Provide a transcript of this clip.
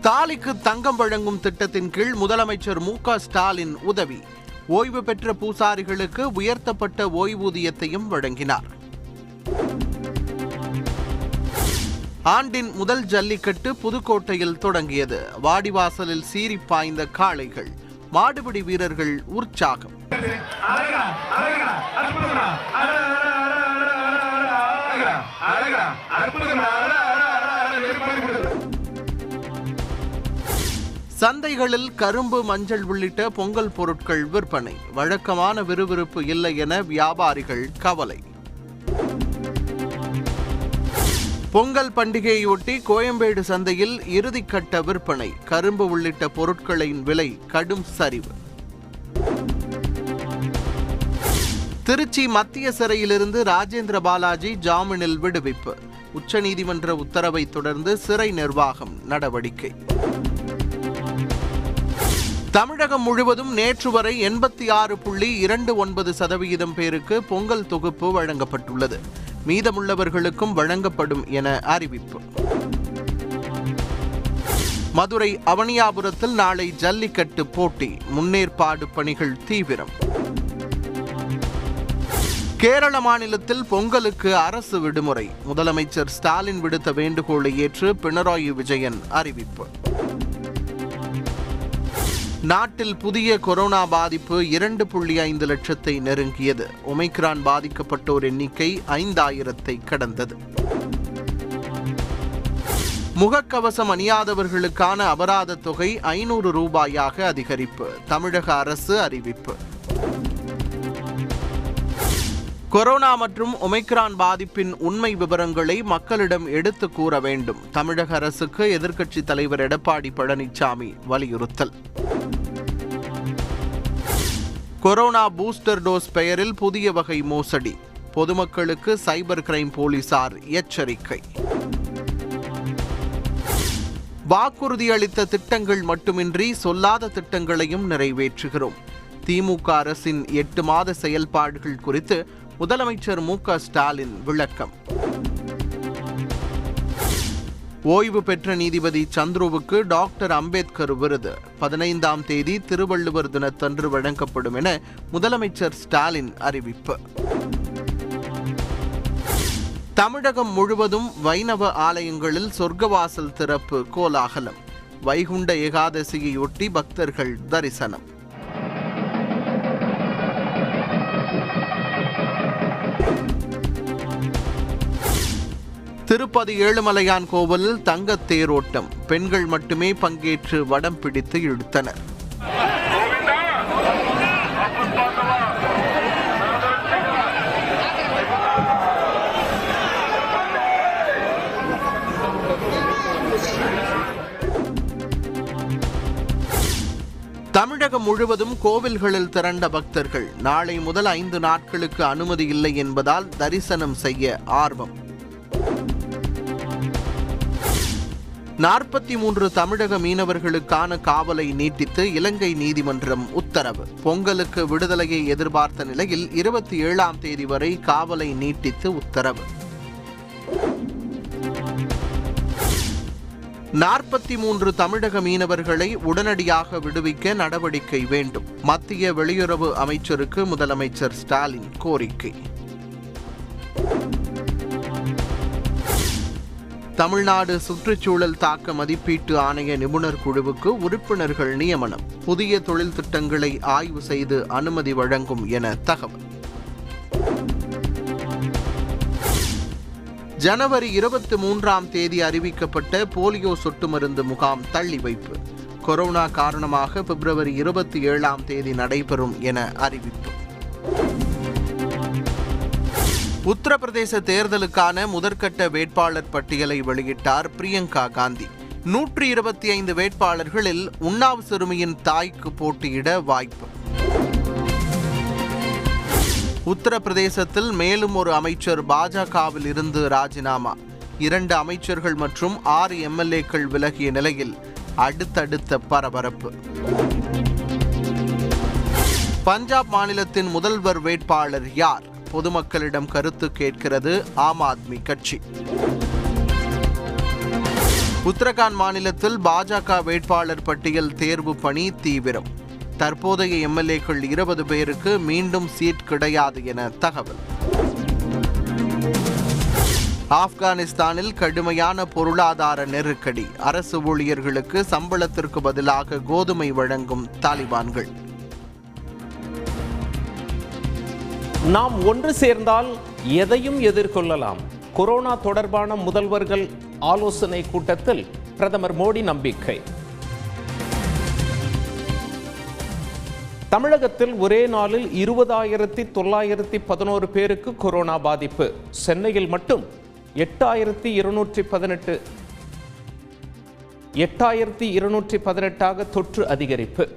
தாலிக்கு தங்கம் வழங்கும் திட்டத்தின் கீழ் முதலமைச்சர் மு க ஸ்டாலின் உதவி ஓய்வு பெற்ற பூசாரிகளுக்கு உயர்த்தப்பட்ட ஓய்வூதியத்தையும் வழங்கினார் ஆண்டின் முதல் ஜல்லிக்கட்டு புதுக்கோட்டையில் தொடங்கியது வாடிவாசலில் சீறி பாய்ந்த காளைகள் மாடுபிடி வீரர்கள் உற்சாகம் அழகா சந்தைகளில் கரும்பு மஞ்சள் உள்ளிட்ட பொங்கல் பொருட்கள் விற்பனை. வழக்கமான விறுவிறுப்பு இல்லை என வியாபாரிகள் கவலை. பொங்கல் பண்டிகையொட்டி கோயம்பேடு சந்தையில் இறுதிக்கட்ட விற்பனை. கரும்பு உள்ளிட்ட பொருட்களின் விலை கடும் சரிவு. திருச்சி மத்திய சிறையிலிருந்து ராஜேந்திர பாலாஜி ஜாமீனில் விடுவிப்பு. உச்சநீதிமன்ற உத்தரவை தொடர்ந்து சிறை நிர்வாகம் நடவடிக்கை. தமிழகம் முழுவதும் நேற்று வரை எண்பத்தி ஆறு புள்ளி இரண்டு ஒன்பது சதவிகிதம் பேருக்கு பொங்கல் தொகுப்பு வழங்கப்பட்டுள்ளது. மீதமுள்ளவர்களுக்கும் வழங்கப்படும் என அறிவிப்பு. மதுரை அவனியாபுரத்தில் நாளை ஜல்லிக்கட்டு போட்டி முன்னேற்பாடு பணிகள் தீவிரம். கேரள மாநிலத்தில் பொங்கலுக்கு அரசு விடுமுறை முதலமைச்சர் ஸ்டாலின் விடுத்த வேண்டுகோளை ஏற்று பினராயி விஜயன் அறிவிப்பு. நாட்டில் புதிய கொரோனா பாதிப்பு இரண்டு புள்ளி ஐந்து லட்சத்தை நெருங்கியது. ஒமைக்ரான் பாதிக்கப்பட்டோர் எண்ணிக்கை ஐந்தாயிரத்தை கடந்தது. முகக்கவசம் அணியாதவர்களுக்கான அபராத தொகை ஐநூறு ரூபாயாக அதிகரிப்பு தமிழக அரசு அறிவிப்பு. கொரோனா மற்றும் ஒமைக்ரான் பாதிப்பின் உண்மை விவரங்களை மக்களிடம் எடுத்து கூற வேண்டும். தமிழக அரசுக்கு எதிர்க்கட்சித் தலைவர் எடப்பாடி பழனிசாமி வலியுறுத்தல். கொரோனா பூஸ்டர் டோஸ் பெயரில் புதிய வகை மோசடி. பொதுமக்களுக்கு சைபர் கிரைம் போலீசார் எச்சரிக்கை. வாக்குறுதி அளித்த திட்டங்கள் மட்டுமின்றி சொல்லாத திட்டங்களையும் நிறைவேற்றுகிறோம். திமுக அரசின் எட்டு மாத செயல்பாடுகள் குறித்து முதலமைச்சர் மு க ஸ்டாலின் விளக்கம். ஓய்வு பெற்ற நீதிபதி சந்துருவுக்கு டாக்டர் அம்பேத்கர் விருது. பதினைந்தாம் தேதி திருவள்ளுவர் தினத்தன்று வழங்கப்படும் என முதலமைச்சர் ஸ்டாலின் அறிவிப்பு. தமிழகம் முழுவதும் வைணவ ஆலயங்களில் சொர்க்கவாசல் திறப்பு கோலாகலம். வைகுண்ட ஏகாதசியையொட்டி பக்தர்கள் தரிசனம். திருப்பதி ஏழுமலையான் கோவிலில் தங்க தேரோட்டம். பெண்கள் மட்டுமே பங்கேற்று வடம் பிடித்து இழுத்தனர். தமிழகம் முழுவதும் கோவில்களில் திரண்ட பக்தர்கள் நாளை முதல் ஐந்து நாட்களுக்கு அனுமதி இல்லை என்பதால் தரிசனம் செய்ய ஆர்வம். நாற்பத்தி மூன்று தமிழக மீனவர்களுக்கான காவலை நீட்டித்து இலங்கை நீதிமன்றம் உத்தரவு. பொங்கலுக்கு விடுதலையை எதிர்பார்த்த நிலையில் இருபத்தி ஏழாம் தேதி வரை காவலை நீட்டித்து உத்தரவு. நாற்பத்தி மூன்று தமிழக மீனவர்களை உடனடியாக விடுவிக்க நடவடிக்கை வேண்டும். மத்திய வெளியுறவு அமைச்சருக்கு முதலமைச்சர் ஸ்டாலின் கோரிக்கை. தமிழ்நாடு சுற்றுச்சூழல் தாக்க மதிப்பீட்டு ஆணைய நிபுணர் குழுவுக்கு உறுப்பினர்கள் நியமனம். புதிய தொழில் திட்டங்களை ஆய்வு செய்து அனுமதி வழங்கும் என தகவல். ஜனவரி இருபத்தி மூன்றாம் தேதி அறிவிக்கப்பட்ட போலியோ சொட்டு மருந்து முகாம் தள்ளி வைப்பு. கொரோனா காரணமாக பிப்ரவரி இருபத்தி ஏழாம் தேதி நடைபெறும் என அறிவிப்பு. உத்தரப்பிரதேச தேர்தலுக்கான முதற்கட்ட வேட்பாளர் பட்டியலை வெளியிட்டார் பிரியங்கா காந்தி. நூற்றி இருபத்தி ஐந்து வேட்பாளர்களில் உன்னாவ் சிறுமியின் தாய்க்கு போட்டியிட வாய்ப்பு. உத்தரப்பிரதேசத்தில் மேலும் ஒரு அமைச்சர் பாஜகவில் இருந்து ராஜினாமா. இரண்டு அமைச்சர்கள் மற்றும் ஆறு எம்எல்ஏக்கள் விலகிய நிலையில் அடுத்தடுத்த பரபரப்பு. பஞ்சாப் மாநிலத்தின் முதல்வர் வேட்பாளர் யார்? பொதுமக்களிடம் கருத்து கேட்கிறது ஆம் ஆத்மி கட்சி. உத்தரகாண்ட் மாநிலத்தில் பாஜக வேட்பாளர் பட்டியல் தேர்வு பணி தீவிரம். தற்போதைய எம்எல்ஏக்கள் இருபது பேருக்கு மீண்டும் சீட் கிடையாது என தகவல். ஆப்கானிஸ்தானில் கடுமையான பொருளாதார நெருக்கடி. அரசு ஊழியர்களுக்கு சம்பளத்திற்கு பதிலாக கோதுமை வழங்கும் தாலிபான்கள். நாம் ஒன்று சேர்ந்தால் எதையும் எதிர்கொள்ளலாம். கொரோனா தொடர்பான முதல்வர்கள் ஆலோசனை கூட்டத்தில் பிரதமர் மோடி நம்பிக்கை. தமிழகத்தில் ஒரே நாளில் இருபதாயிரத்தி தொள்ளாயிரத்தி பதினோரு பேருக்கு கொரோனா பாதிப்பு. சென்னையில் மட்டும் எட்டாயிரத்தி இருநூற்றி பதினெட்டு எட்டாயிரத்தி இருநூற்றி பதினெட்டாக தொற்று அதிகரிப்பு.